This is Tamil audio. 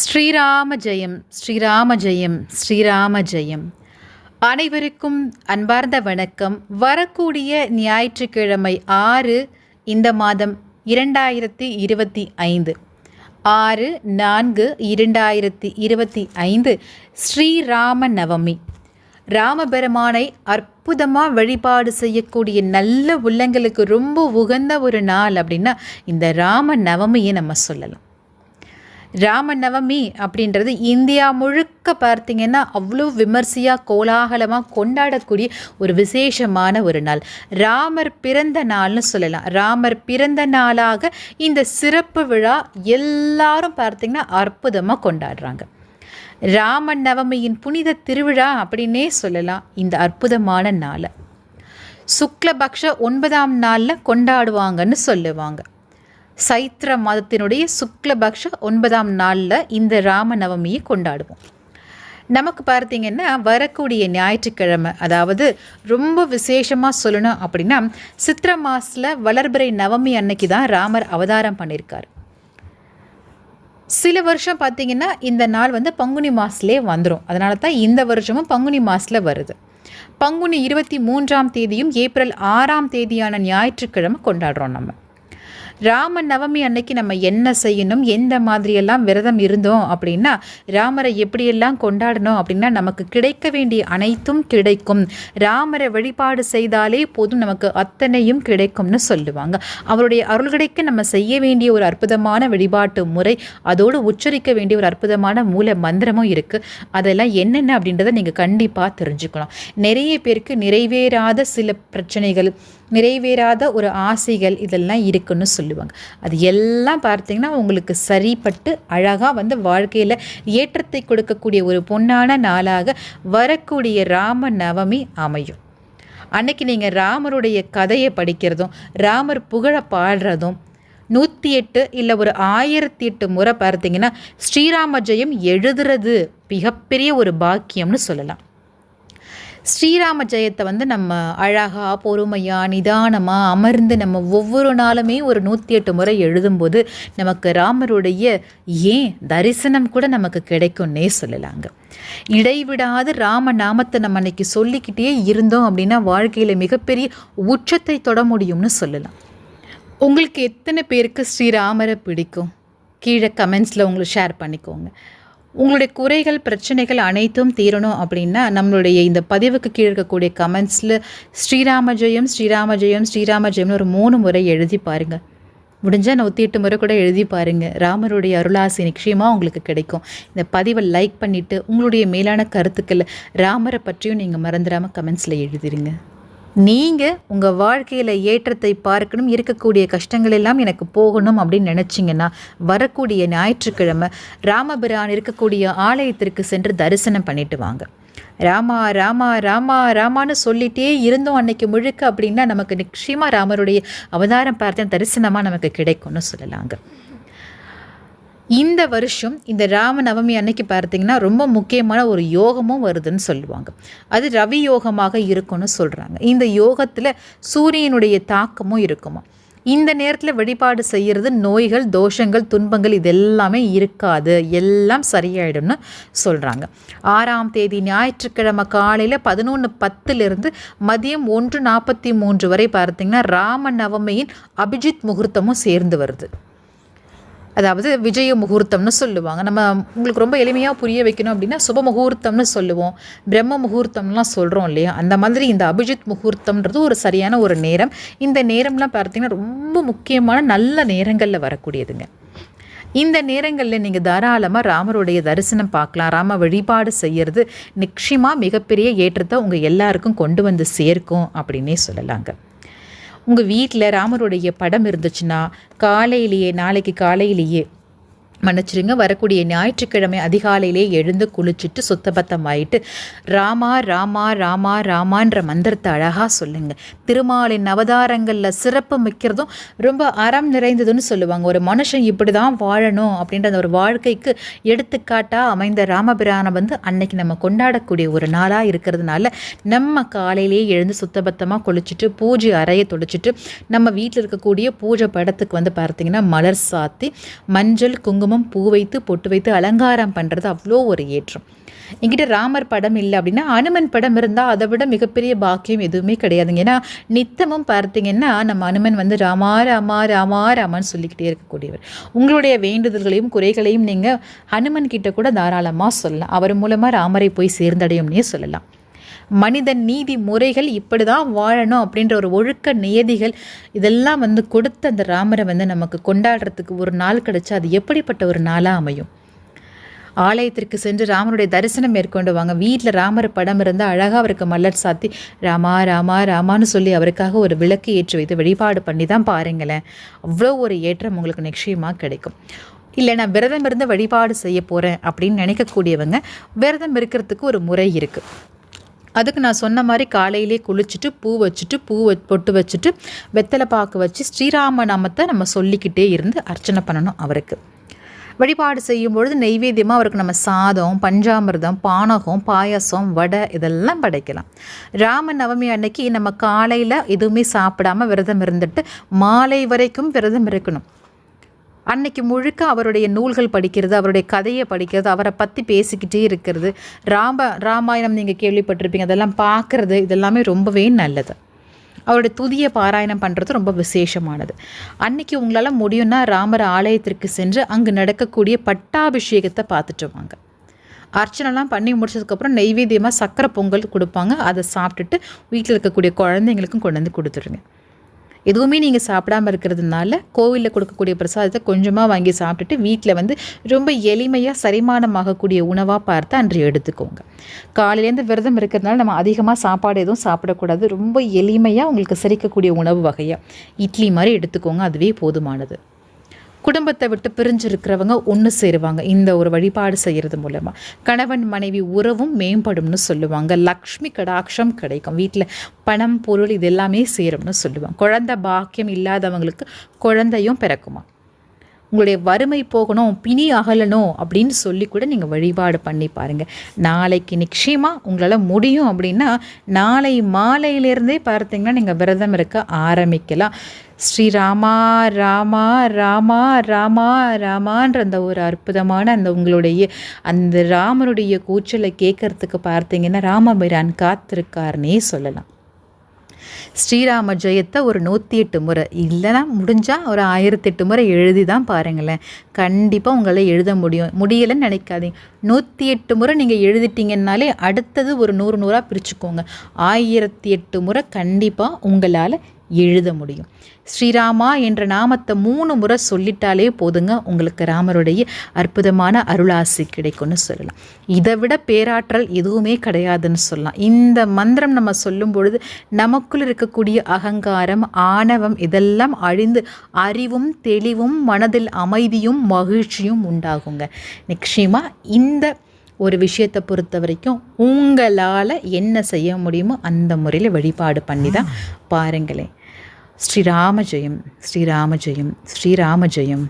ஸ்ரீராம ஜெயம் ஸ்ரீராம ஜெயம் ஸ்ரீராம ஜெயம். அனைவருக்கும் அன்பார்ந்த வணக்கம். வரக்கூடிய ஞாயிற்றுக்கிழமை ஆறு இந்த மாதம் இரண்டாயிரத்தி இருபத்தி ஐந்து. ஆறு நான்கு இரண்டாயிரத்தி இருபத்தி ஐந்து ஸ்ரீராம நவமி. ராமபெருமானை அற்புதமாக வழிபாடு செய்யக்கூடிய நல்ல உள்ளங்களுக்கு ரொம்ப உகந்த ஒரு நாள் அப்படின்னா இந்த ராம நவமியை நம்ம சொல்லலாம். ராம நவமி அப்படின்றது இந்தியா முழுக்க பார்த்தீங்கன்னா அவ்வளோ விமர்சையாக கோலாகலமாக கொண்டாடக்கூடிய ஒரு விசேஷமான ஒரு நாள். ராமர் பிறந்த நாள்னு சொல்லலாம். ராமர் பிறந்த நாளாக இந்த சிறப்பு விழா எல்லாரும் பார்த்திங்கன்னா அற்புதமாக கொண்டாடுறாங்க. ராம நவமியின் புனித திருவிழா அப்படின்னே சொல்லலாம். இந்த அற்புதமான நாளை. சுக்லபக்ஷ ஒன்பதாம் நாளில் கொண்டாடுவாங்கன்னு சொல்லுவாங்க. சைத்திர மாதத்தினுடைய சுக்லபக்ஷ ஒன்பதாம் நாளில் இந்த ராம நவமியை கொண்டாடுவோம். நமக்கு பார்த்தீங்கன்னா வரக்கூடிய ஞாயிற்றுக்கிழமை அதாவது ரொம்ப விசேஷமாக சொல்லணும் அப்படின்னா சித்திர மாசில் வளர்பிறை நவமி அன்னைக்கு தான் ராமர் அவதாரம் பண்ணியிருக்கார் சில வருஷம் பார்த்திங்கன்னா இந்த நாள் வந்து பங்குனி மாதத்துலேயே வந்துடும் அதனால தான் இந்த வருஷமும் பங்குனி மாதத்தில் வருது. பங்குனி இருபத்தி மூன்றாம் தேதியும் ஏப்ரல் ஆறாம் தேதியான ஞாயிற்றுக்கிழமை கொண்டாடுறோம் நம்ம. ராம நவமி அன்னைக்கு நம்ம என்ன செய்யணும்? எந்த மாதிரியெல்லாம் விரதம் இருந்தோம் அப்படின்னா ராமரை எப்படியெல்லாம் கொண்டாடணும் அப்படின்னா நமக்கு கிடைக்க வேண்டிய அனைத்தும் கிடைக்கும். ராமரை வழிபாடு செய்தாலே போதும் நமக்கு அத்தனையும் கிடைக்கும்னு சொல்லுவாங்க. அவருடைய அருள் கிடைக்க நம்ம செய்ய வேண்டிய ஒரு அற்புதமான வழிபாட்டு முறை அதோடு உச்சரிக்க வேண்டிய ஒரு அற்புதமான மூல மந்திரமும் இருக்குது அதெல்லாம் என்னென்ன அப்படின்றத நீங்கள் கண்டிப்பாக தெரிஞ்சுக்கணும். நிறைய பேருக்கு நிறைவேறாத சில பிரச்சனைகள் நிறைவேறாத ஒரு ஆசைகள் இதெல்லாம் இருக்குன்னு சொல்லுவாங்க. அது எல்லாம் பார்த்திங்கன்னா உங்களுக்கு சரிப்பட்டு அழகாக வந்து வாழ்க்கையில் ஏற்றத்தை கொடுக்கக்கூடிய ஒரு பொன்னான நாளாக வரக்கூடிய ராம நவமி அமையும். அன்னைக்கு நீங்கள் ராமருடைய கதையை படிக்கிறதும் ராமர் புகழ பாடுறதும் நூற்றி எட்டு இல்லை ஒரு ஆயிரத்தி எட்டு முறை பார்த்தீங்கன்னா ஸ்ரீராம ஜெயம் எழுதுறது மிகப்பெரிய ஒரு பாக்கியம்னு சொல்லலாம். ஸ்ரீராம ஜெயத்தை வந்து நம்ம அழகாக பொறுமையாக நிதானமாக அமர்ந்து நம்ம ஒவ்வொரு நாளுமே ஒரு நூற்றி எட்டு முறை எழுதும்போது நமக்கு ராமருடைய ஏன் தரிசனம் கூட நமக்கு கிடைக்கும்னே சொல்லலாங்க. இடைவிடாது ராம நாமத்தை நம்ம அன்னைக்கு சொல்லிக்கிட்டே இருந்தோம் அப்படின்னா வாழ்க்கையில் மிகப்பெரிய உச்சத்தை தொட முடியும்னு சொல்லலாம். உங்களுக்கு எத்தனை பேருக்கு ஸ்ரீராமரை பிடிக்கும்? கீழே கமெண்ட்ஸில் உங்களுக்கு ஷேர் பண்ணிக்கோங்க. உங்களுடைய குறைகள் பிரச்சனைகள் அனைத்தும் தீரணும் அப்படின்னா நம்மளுடைய இந்த பதிவுக்கு கீழே இருக்கக்கூடிய கமெண்ட்ஸில் ஸ்ரீராம ஜெயம் ஸ்ரீராம ஜெயம் ஸ்ரீராம ஜெயம்னு ஒரு மூணு முறை எழுதி பாருங்கள் முடிஞ்சால் நூற்றி எட்டு முறை கூட எழுதி பாருங்கள் ராமருடைய அருளாசி நிச்சயமாக உங்களுக்கு கிடைக்கும். இந்த பதிவை லைக் பண்ணிவிட்டு உங்களுடைய மேலான கருத்துக்களை ராமரை பற்றியும் நீங்கள் மறந்துடாமல் கமெண்ட்ஸில் எழுதிருங்க. நீங்கள் உங்கள் வாழ்க்கையில் ஏற்றத்தை பார்க்கணும் இருக்கக்கூடிய கஷ்டங்கள் எல்லாம் எனக்கு போகணும் அப்படின்னு நினச்சிங்கன்னா வரக்கூடிய ஞாயிற்றுக்கிழமை ராமபிரான் இருக்கக்கூடிய ஆலயத்திற்கு சென்று தரிசனம் பண்ணிட்டு வாங்க. ராமா ராமா ராமா ராமான்னு சொல்லிட்டே இருந்தோம் அன்னைக்கு முழுக்க அப்படின்னா நமக்கு நிச்சயமாக ராமருடைய அவதாரம் பார்த்து தரிசனமாக நமக்கு கிடைக்கும்னு சொல்லலாங்க. இந்த வருஷம் இந்த ராம நவமி அன்னைக்கு பார்த்தீங்கன்னா ரொம்ப முக்கியமான ஒரு யோகமும் வருதுன்னு சொல்லுவாங்க. அது ரவி யோகமாக இருக்கும்னு சொல்கிறாங்க இந்த யோகத்தில் சூரியனுடைய தாக்கமும் இருக்குமா? இந்த நேரத்தில் வழிபாடு செய்கிறது நோய்கள் தோஷங்கள் துன்பங்கள் இது எல்லாமே இருக்காது. எல்லாம் சரியாயிடும்னு சொல்கிறாங்க ஆறாம் தேதி ஞாயிற்றுக்கிழமை காலையில் பதினொன்று பத்துலேருந்து மதியம் ஒன்று நாற்பத்தி மூன்று வரை பார்த்திங்கன்னா ராம நவமியின் அபிஜித் முகூர்த்தமும் சேர்ந்து வருது. அதாவது விஜய முகூர்த்தம்னு சொல்லுவாங்க. நம்ம உங்களுக்கு ரொம்ப எளிமையாக புரிய வைக்கணும் அப்படின்னா சுப முகூர்த்தம்னு சொல்லுவோம். பிரம்ம முகூர்த்தம்லாம் சொல்கிறோம் இல்லையா? அந்த மாதிரி இந்த அபிஜித் முகூர்த்தம்ன்றது ஒரு சரியான ஒரு நேரம். இந்த நேரம்லாம் பார்த்திங்கன்னா ரொம்ப முக்கியமான நல்ல நேரங்களில் வரக்கூடியதுங்க. இந்த நேரங்களில் நீங்கள் தாராளமாக ராமருடைய தரிசனம் பார்க்கலாம். ராம வழிபாடு செய்கிறது நிச்சயமாக மிகப்பெரிய ஏற்றத்தை உங்கள் எல்லாருக்கும் கொண்டு வந்து சேர்க்கும் அப்படின்னே சொல்லலாங்க. உங்கள் வீட்டில் ராமருடைய படம் இருந்துச்சுன்னா காலையிலேயே நாளைக்கு காலையிலேயே மன்னிச்சிருங்க வரக்கூடிய ஞாயிற்றுக்கிழமை அதிகாலையிலே எழுந்து குளிச்சுட்டு சுத்தபத்தமாயிட்டு ராமா ராமா ராமா ராமான்ற மந்திரத்தை அழகாக சொல்லுங்க. திருமாலின் அவதாரங்களில் சிறப்பு மிக்கிறதும் ரொம்ப அறம் நிறைந்ததுன்னு சொல்லுவாங்க. ஒரு மனுஷன் இப்படி தான் வாழணும் அப்படின்ற அந்த ஒரு வாழ்க்கைக்கு எடுத்துக்காட்டாக அமைந்த ராமபிரானை வந்து அன்னைக்கு நம்ம கொண்டாடக்கூடிய ஒரு நாளாக இருக்கிறதுனால நம்ம காலையிலேயே எழுந்து சுத்தபத்தமாக குளிச்சுட்டு பூஜை அறையை தொடைச்சிட்டு நம்ம வீட்டில் இருக்கக்கூடிய பூஜை படத்துக்கு வந்து பார்த்திங்கன்னா மலர் சாத்தி மஞ்சள் குங்குமம் தினமும் பூ வைத்து பொட்டு வைத்து அலங்காரம் பண்ணுறது அவ்வளோ ஒரு ஏற்றம். என்கிட்ட ராமர் படம் இல்லை அப்படின்னா அனுமன் படம் இருந்தால் அதை விட மிகப்பெரிய பாக்கியம் எதுவுமே கிடையாதுங்க ஏன்னா நித்தமும் பார்த்தீங்கன்னா நம்ம அனுமன் வந்து ராமா ராமா ராமா ராமான்னு சொல்லிக்கிட்டே இருக்கக்கூடியவர். உங்களுடைய வேண்டுதல்களையும் குறைகளையும் நீங்கள் ஹனுமன் கிட்ட கூட தாராளமாக சொல்லலாம். அவர் மூலமாக ராமரை போய் சேர்ந்தடையும்னே சொல்லலாம். மனிதன் நீதி முறைகள் இப்படி தான் வாழணும் அப்படின்ற ஒரு ஒழுக்க நியதிகள் இதெல்லாம் வந்து கொடுத்த அந்த ராமரை வந்து நமக்கு கொண்டாடுறதுக்கு ஒரு நாள் கிடச்சா அது எப்படிப்பட்ட ஒரு நாளாக அமையும்? ஆலயத்திற்கு சென்று ராமனுடைய தரிசனம் மேற்கொண்டு வாங்க. வீட்டில் ராமர் படம் இருந்தால் அழகாக அவருக்கு மலர் சாத்தி ராமா ராமா ராமான்னு சொல்லி அவருக்காக ஒரு விளக்கு ஏற்றி வைத்து வழிபாடு பண்ணி தான் பாருங்களேன். அவ்வளோ ஒரு ஏற்றம் உங்களுக்கு நிச்சயமாக கிடைக்கும். இல்லை நான் விரதம் இருந்து வழிபாடு செய்ய போகிறேன் அப்படின்னு நினைக்கக்கூடியவங்க விரதம் இருக்கிறதுக்கு ஒரு முறை இருக்குது அதுக்கு நான் சொன்ன மாதிரி காலையிலே குளிச்சுட்டு பூ வச்சுட்டு பூ பொட்டு வச்சுட்டு வெத்தலை பாக்கு வச்சு ஸ்ரீராம நாமத்தை நம்ம சொல்லிக்கிட்டே இருந்து அர்ச்சனை பண்ணணும் அவருக்கு. வழிபாடு செய்யும் பொழுது நெய்வேத்தியமாக அவருக்கு நம்ம சாதம் பஞ்சாமிர்தம் பானகம் பாயசம் வடை இதெல்லாம் படைக்கலாம். ராம நவமி அன்னைக்கு நம்ம காலையில் எதுவுமே சாப்பிடாம விரதம் இருந்துட்டு மாலை வரைக்கும் விரதம் இருக்கணும். அன்னைக்கு முழுக்க அவருடைய நூல்கள் படிக்கிறது அவருடைய கதையை படிக்கிறது அவரை பற்றி பேசிக்கிட்டே இருக்கிறது. ராம ராமாயணம் நீங்கள் கேள்விப்பட்டிருப்பீங்க. அதெல்லாம் பார்க்குறது இதெல்லாமே ரொம்பவே நல்லது. அவருடைய துதியை பாராயணம் பண்ணுறது ரொம்ப விசேஷமானது. அன்னைக்கு உங்களால் முடியும்னா ராமர் ஆலயத்திற்கு சென்று அங்கு நடக்கக்கூடிய பட்டாபிஷேகத்தை பார்த்துட்டு வாங்க. அர்ச்சனைலாம் பண்ணி முடிச்சதுக்கப்புறம் நெய்வேத்தியமாக சக்கரை பொங்கல் கொடுப்பாங்க. அதை சாப்பிட்டுட்டு வீட்டில் இருக்கக்கூடிய குழந்தைங்களுக்கும் கொண்டு வந்து கொடுத்துருங்க. எதுவுமே நீங்கள் சாப்பிடாமல் இருக்கிறதுனால கோவிலில் கொடுக்கக்கூடிய பிரசாதத்தை கொஞ்சமாக வாங்கி சாப்பிட்டுட்டு வீட்டில் வந்து ரொம்ப எளிமையாக சரிமானமாகக்கூடிய உணவாக பார்த்து அன்று எடுத்துக்கோங்க. காலையிலேருந்து விரதம் இருக்கிறதுனால நம்ம அதிகமாக சாப்பாடு எதுவும் சாப்பிடக்கூடாது. ரொம்ப எளிமையாக உங்களுக்கு செரிக்கக்கூடிய உணவு வகையாக இட்லி மாதிரி எடுத்துக்கோங்க. அதுவே போதுமானது. குடும்பத்தை விட்டு பிரிஞ்சிருக்கிறவங்க ஒன்று சேருவாங்க. இந்த ஒரு வழிபாடு செய்கிறது மூலமாக கணவன் மனைவி உறவும் மேம்படும்னு சொல்லுவாங்க. லக்ஷ்மி கடாட்சம் கிடைக்கும். வீட்டில் பணம் பொருள் இது எல்லாமே சேரும்னு சொல்லுவாங்க. குழந்தை பாக்கியம் இல்லாதவங்களுக்கு குழந்தையும் பிறக்குமா? உங்களுடைய வறுமை போகணும் பிணி அகலணும் அப்படின்னு சொல்லி கூட நீங்கள் வழிபாடு பண்ணி பாருங்கள் நாளைக்கு நிச்சயமாக உங்களால் முடியும் அப்படின்னா நாளை மாலையிலேருந்தே பார்த்தீங்கன்னா நீங்கள் விரதம் இருக்க ஆரம்பிக்கலாம். ஸ்ரீராமா ராமா ராமா ராமா ராமான்ற அந்த ஒரு அற்புதமான அந்த உங்களுடைய அந்த ராமனுடைய கூச்சலை கேட்கறதுக்கு பார்த்தீங்கன்னா ராமபிரான் காத்திருக்காருன்னே சொல்லலாம். ஸ்ரீராம ஜெயத்தை ஒரு நூற்றி எட்டு முறை இல்லைனா முடிஞ்சால் ஒரு ஆயிரத்தி எட்டு முறை எழுதி தான் பாருங்களேன். கண்டிப்பாக உங்களால் எழுத முடியும். முடியலைன்னு நினைக்காதீங்க. நூற்றி எட்டு முறை நீங்கள் எழுதிட்டீங்கன்னாலே அடுத்தது ஒரு நூறு நூறாக பிரிச்சுக்கோங்க. ஆயிரத்தி எட்டு முறை கண்டிப்பாக உங்களால் எழுத முடியும். ஸ்ரீராமா என்ற நாமத்தை மூணு முறை சொல்லிட்டாலே போதுங்க உங்களுக்கு ராமருடைய அற்புதமான அருளாசி கிடைக்கும்னு சொல்லலாம். இதை விட பேராற்றல் எதுவுமே கிடையாதுன்னு சொல்லலாம். இந்த மந்திரம் நம்ம சொல்லும் பொழுது நமக்குள் இருக்கக்கூடிய அகங்காரம் ஆணவம் இதெல்லாம் அழிந்து அறிவும் தெளிவும் மனதில் அமைதியும் மகிழ்ச்சியும் உண்டாகுங்க. நிச்சயமாக இந்த ஒரு விஷயத்தை பொறுத்த வரைக்கும் உங்களால் என்ன செய்ய முடியுமோ அந்த முறையில் வழிபாடு பண்ணி தான் பாருங்களேன். ஸ்ரீராம ஜெயம் ஸ்ரீராம ஜெயம் ஸ்ரீராம ஜெயம்